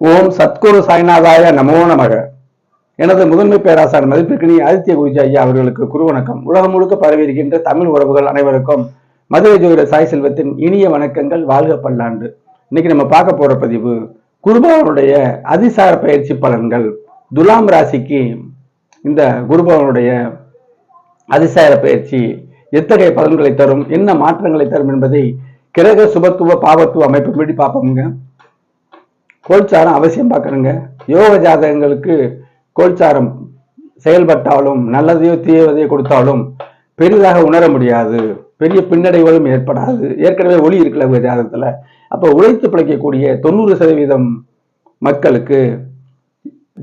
ஓம் சத்குரு சாய்நாதாய நமோ நமக. எனது முதன்மை பேராசார் மதிப்பிற்கினி ஆதித்ய குருஜி ஐயா அவர்களுக்கு குரு வணக்கம். உலகம் முழுக்க பரவி இருக்கின்ற தமிழ் உறவுகள் அனைவருக்கும் மதுரை ஜோதிட சாய் செல்வத்தின் இனிய வணக்கங்கள் வாழ்க பல்லாண்டு. இன்னைக்கு நம்ம பார்க்க போற பதிவு குருபவனுடைய அதிசார பயிற்சி பலன்கள். துலாம் ராசிக்கு இந்த குருபவனுடைய அதிசார பயிற்சி எத்தகைய பலன்களை தரும் என்ன மாற்றங்களை தரும் என்பதை கிரக சுபத்துவ பாவத்துவ அமைப்பு படி பார்ப்போம்ங்க. கோல்சாரம் அவசியம் பார்க்கணுங்க. யோக ஜாதகங்களுக்கு கோல்சாரம் செயல்பட்டாலும் நல்லதையோ தீயவதையோ கொடுத்தாலும் பெரிதாக உணர முடியாது. பெரிய பின்னடைவுகளும் ஏற்படாது. ஏற்கனவே ஒளி இருக்கல உங்கள் ஜாதகத்தில். அப்போ உழைத்து பிழைக்கக்கூடிய தொண்ணூறு சதவீதம் மக்களுக்கு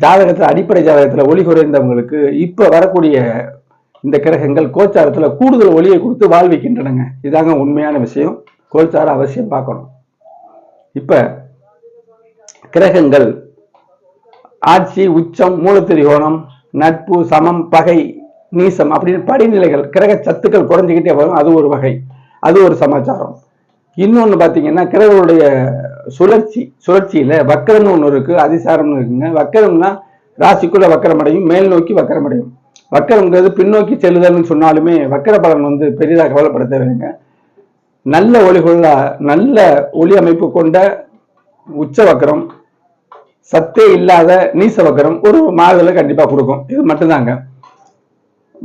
ஜாதகத்தில் அடிப்படை ஜாதகத்தில் ஒளி குறைந்தவங்களுக்கு இப்போ வரக்கூடிய இந்த கிரகங்கள் கோச்சாரத்தில் கூடுதல் ஒளியை கொடுத்து வாழ்விக்கின்றனங்க. இதாங்க உண்மையான விஷயம். கோச்சாரம் அவசியம் பார்க்கணும். இப்போ கிரகங்கள். ஆட்சி உச்சம் மூலத்திரிகோணம் நட்பு சமம் பகை நீசம் அப்படின்னு படிநிலைகள் கிரக சத்துக்கள் குறைஞ்சிக்கிட்டே வரும். அது ஒரு வகை. அது ஒரு சமாச்சாரம். இன்னொன்று பார்த்தீங்கன்னா கிரகங்களுடைய சுழற்சி சுழற்சியில் வக்கரம்னு ஒன்று இருக்குது அதிசாரம்னு இருக்குங்க. வக்கரம்னா ராசிக்குள்ள வக்கரமடையும் மேல் நோக்கி வக்கரமடையும். வக்கரம்ங்கிறது பின்னோக்கி செல்லுதல்னு சொன்னாலுமே வக்கர பலன் வந்து பெரிதாக கவலைப்பட தேவைங்க நல்ல ஒளிகொள்ள நல்ல ஒளி அமைப்பு கொண்ட உச்ச வக்கரம் சத்தே இல்லாத நீச வக்கரம் ஒரு மாதுளை கண்டிப்பாக கொடுக்கும். இது மட்டும்தாங்க.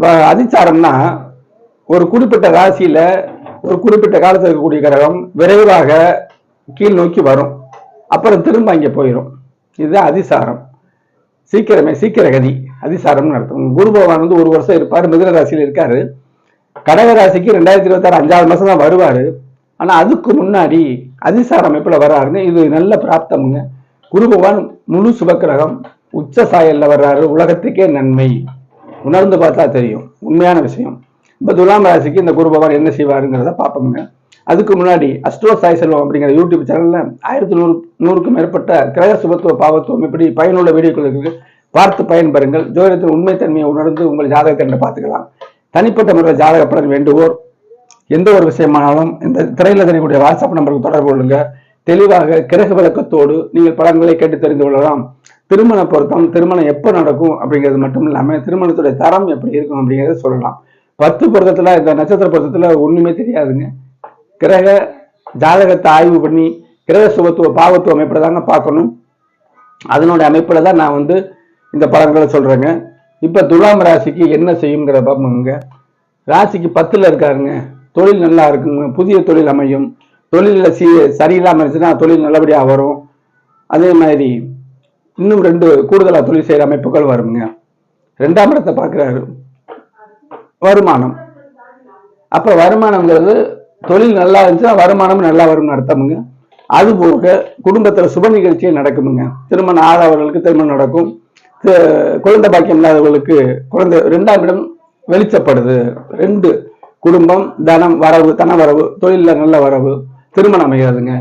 வ- அதிச்சாரம்னா ஒரு குறிப்பிட்ட ராசியில் ஒரு குறிப்பிட்ட காலத்தில் இருக்கக்கூடிய கிரகம் விரைவாக கீழ் நோக்கி வரும். அப்புறம் திரும்ப அங்கே போயிடும் இதுதான் அதிசாரம். சீக்கிரமே சீக்கிர கதி அதிசாரம்னு அர்த்தம். குரு பகவான் வந்து ஒரு வருஷம் இருப்பார் மிதுன ராசியில் இருக்காரு. கடக ராசிக்கு ரெண்டாயிரத்தி இருபத்தாறு அஞ்சாவது மாதம் தான் வருவார். ஆனால் அதுக்கு முன்னாடி அதிசாரம் எப்படி வராருன்னு இது நல்ல பிராப்தம்ங்க. குரு பகவான் முழு சுபக்கிரகம் உச்ச சாயல்ல வர்றாரு உலகத்துக்கே நன்மை. உணர்ந்து பார்த்தா தெரியும். உண்மையான விஷயம். இப்ப துலாம் ராசிக்கு இந்த குரு பகவான் என்ன செய்வாருங்கிறத பார்ப்போங்க அதுக்கு முன்னாடி அஸ்ட்ரோ சாய் செல்வம் அப்படிங்கிற யூடியூப் சேனல்ல ஆயிரத்தி நூறு நூறுக்கும் மேற்பட்ட கிரக சுபத்துவ பாவத்துவம் இப்படி பயனுள்ள வீடியோக்கள் இருக்கு பார்த்து பயன்பெறுங்கள். ஜோதிடத்தின் உண்மைத்தன்மையை உணர்ந்து உங்கள் ஜாதகத்தை என்ன பார்த்துக்கலாம். தனிப்பட்ட முறையில் ஜாதக பலன் வேண்டுவோர் எந்த ஒரு விஷயமானாலும் இந்த திரையில தெரியக்கூடிய வாட்ஸ்அப் நம்பருக்கு தொடர்பு கொள்ளுங்கள் தெளிவாக கிரக விளக்கத்தோடு நீங்கள் படங்களை கேட்டு தெரிந்து கொள்ளலாம். திருமண பொருத்தம் திருமணம் எப்போ நடக்கும் அப்படிங்கிறது மட்டும் இல்லாமல் திருமணத்துடைய தரம் எப்படி இருக்கும் அப்படிங்கிறத சொல்லலாம். பத்து பொருத்தத்தில் இந்த நட்சத்திர பொருத்தத்தில் ஒன்றுமே தெரியாதுங்க. கிரக ஜாதகத்தை ஆய்வு பண்ணி கிரக சுபத்துவ பாவத்துவ அமைப்பில் தாங்க பார்க்கணும். அதனுடைய அமைப்பில் தான் நான் வந்து இந்த படங்களை சொல்கிறேங்க இப்போ துலாம் ராசிக்கு என்ன செய்யுங்கிற பார்ப்போங்க ராசிக்கு பத்தில் இருக்காருங்க. தொழில் நல்லா இருக்குங்க. புதிய தொழில் அமையும். தொழிலில் சி சரியில்லாமல் இருந்துச்சுன்னா தொழில் நல்லபடியாக வரும். அதே மாதிரி இன்னும் ரெண்டு கூடுதலாக தொழில் செய்கிற அமைப்புகள் வருங்க. ரெண்டாம் இடத்தை பார்க்குறாரு. வருமானம். அப்போ வருமானம்ங்கிறது தொழில் நல்லா இருந்துச்சுன்னா வருமானம் நல்லா வரும்னு அர்த்தமுங்க. அது போக குடும்பத்தில் சுப நிகழ்ச்சியும் நடக்குமுங்க. திருமணம் ஆகாதவர்களுக்கு திருமணம் நடக்கும். குழந்தை பாக்கியம் இல்லாதவர்களுக்கு குழந்தை ரெண்டாம் இடம் வெளிச்சப்படுது. ரெண்டு குடும்பம் தனம் வரவு தன வரவு தொழிலில் நல்ல வரவு. திருமணம் அமைகிறதுங்க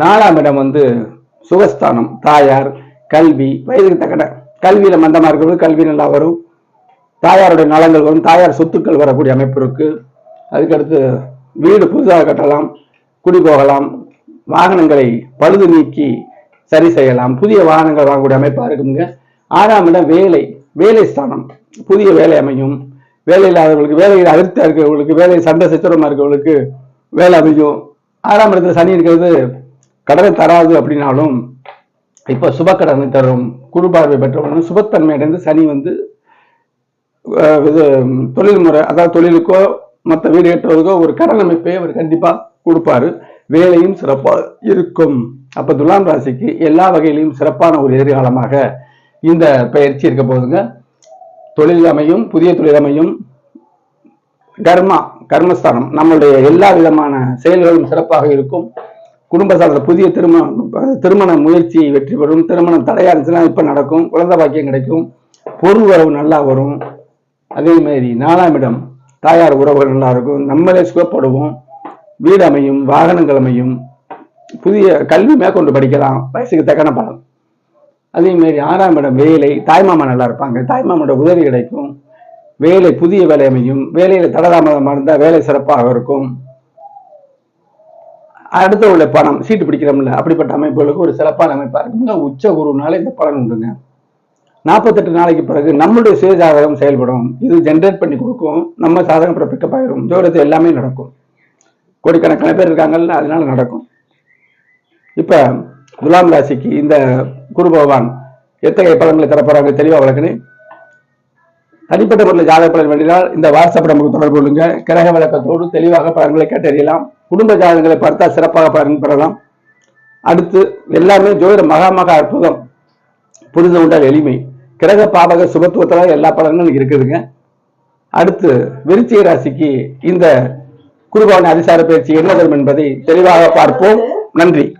நாலாம் இடம் வந்து சுகஸ்தானம். தாயார் கல்வி வயதுக்கு தக்கன கல்வியில மந்தமா இருக்கிறது கல்வி நல்லா வரும். தாயாருடைய நலங்கள் வரும். தாயார் சொத்துக்கள் வரக்கூடிய அமைப்பு இருக்கு. அதுக்கடுத்து வீடு புதுசாக கட்டலாம் குடி போகலாம் வாகனங்களை பழுது நீக்கி சரி செய்யலாம். புதிய வாகனங்கள் வாங்கக்கூடிய அமைப்பா இருக்குங்க. ஆறாம் இடம் வேலை வேலை ஸ்தானம். புதிய வேலை அமையும். வேலை இல்லாதவர்களுக்கு வேலையில் அதிர்த்தியா இருக்கிறவங்களுக்கு வேலை சண்டை சித்திரமா இருக்கிறவங்களுக்கு வேலை அமையும். ஆறாம் இடத்துல சனி இருக்கிறது கடனை தராது அப்படின்னாலும் இப்ப சுபக்கடனை தரும் குறுபார்வை பெற்றவனும் சுபத்தன்மை அடைந்து சனி வந்து இது தொழில் முறை அதாவது தொழிலுக்கோ மற்ற வீடு கட்டுறதுக்கோ ஒரு கடன் அமைப்பை அவர் கண்டிப்பா கொடுப்பாரு. வேலையும் சிறப்பா இருக்கும். அப்ப துலாம் ராசிக்கு எல்லா வகையிலையும் சிறப்பான ஒரு எதிர்காலமாக இந்த பயிற்சி இருக்க போகுதுங்க. தொழில் அமையும் புதிய தொழில் அமையும். கர்மா கர்மஸ்தானம். நம்மளுடைய எல்லா விதமான செயல்களும் சிறப்பாக இருக்கும். குடும்ப சார்ந்த புதிய திருமணம் திருமண முயற்சி வெற்றி பெறும். திருமணம் தடையா இருந்துச்சுன்னா இப்ப நடக்கும். குழந்தை பாக்கியம் கிடைக்கும். பொருள் வரவு நல்லா வரும். அதே மாதிரி நாலாம் இடம் தாயார் உறவுகள் நல்லா இருக்கும். நம்மளே சுகப்படுவோம். வீடு அமையும் வாகனங்கள் அமையும். புதிய கல்வி மேற்கொண்டு படிக்கலாம். வயசுக்கு தக்கன பலம் அதே மாதிரி ஆறாம் இடம் வேலை. தாய்மாமா நல்லா இருப்பாங்க. தாய்மாமோட உதவி கிடைக்கும். வேலை புதிய வேலை அமையும். வேலையில தடதாமதமாக இருந்தால் வேலை சிறப்பாக இருக்கும். அடுத்த உள்ள பணம் சீட்டு பிடிக்கிறோம்ல அப்படிப்பட்ட அமைப்புகளுக்கு ஒரு சிறப்பான அமைப்பா இருக்குங்க உச்ச குருனால இந்த பலன் உண்டுங்க. நாற்பத்தெட்டு நாளைக்கு பிறகு நம்மளுடைய சுய ஜாதகம் செயல்படும். இது ஜென்ரேட் பண்ணி கொடுக்கும். நம்ம சாதகம் அப்புறம் பிக்கப் ஆயிரும். ஜோடத்து எல்லாமே நடக்கும். கோடிக்கணக்கான பேர் இருக்காங்கல்ல அதனால நடக்கும். இப்ப துலாம் ராசிக்கு இந்த குரு பகவான் எத்தகைய பலன்களை தரப்போறாங்க தெளிவா வழக்கினேன் தனிப்பட்ட முறையில் ஜாதக பலன் வேண்டினால் இந்த வாட்ஸ்அப் நமக்கு தொடர்பு கொள்ளுங்க. கிரக விளக்கத்தோடு தெளிவாக பலன்களை கேட்டறியலாம். குடும்ப ஜாதகங்களை பார்த்தா சிறப்பாக பலன் பெறலாம். அடுத்து எல்லாமே ஜோதிட மகா மகா அற்புதம். புரிந்து கொண்டால் எளிமை. கிரக பாவக சுபத்துவத்தில் எல்லா பலன்களும் இருக்குதுங்க. அடுத்து விருச்சிக ராசிக்கு இந்த குருபவன் அதிசார பயிற்சி என்ன வரும் என்பதை தெளிவாக பார்ப்போம். நன்றி.